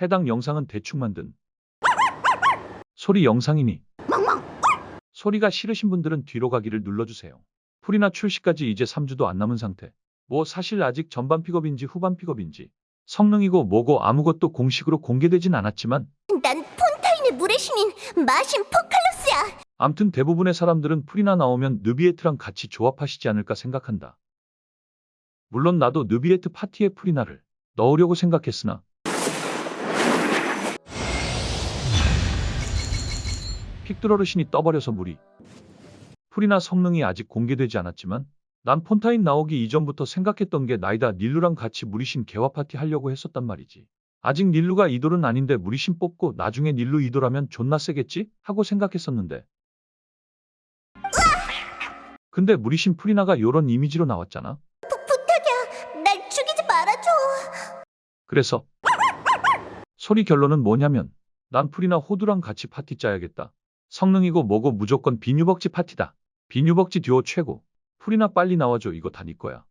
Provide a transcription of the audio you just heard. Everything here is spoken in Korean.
해당 영상은 대충 만든 소리 영상이니 소리가 싫으신 분들은 뒤로 가기를 눌러주세요. 풀이나 출시까지 이제 3주도 안 남은 상태. 뭐 사실 아직 전반 픽업인지 후반 픽업인지 성능이고 뭐고 아무것도 공식으로 공개되진 않았지만 난 폰타인의 물의 신인 마신 포칼로스야. 암튼 대부분의 사람들은 풀이나 나오면 느비에트랑 같이 조합하시지 않을까 생각한다. 물론 나도 느비에트 파티에 풀이나를 넣으려고 생각했으나 픽드러르신이 떠버려서 무리. 풀이나 성능이 아직 공개되지 않았지만 난 폰타인 나오기 이전부터 생각했던 게 나이다 닐루랑 같이 무리신 개화 파티 하려고 했었단 말이지. 아직 닐루가 이돌은 아닌데 무리신 뽑고 나중에 닐루 이돌하면 존나 세겠지? 하고 생각했었는데 근데 무리신 프리나가 요런 이미지로 나왔잖아. 부탁이야. 날 죽이지 말아줘. 그래서 소리 결론은 뭐냐면 난 프리나 호두랑 같이 파티 짜야겠다. 성능이고 뭐고 무조건 비뉴벅지 파티다. 비뉴벅지 듀오 최고. 프리나 빨리 나와줘. 이거 다네 거야.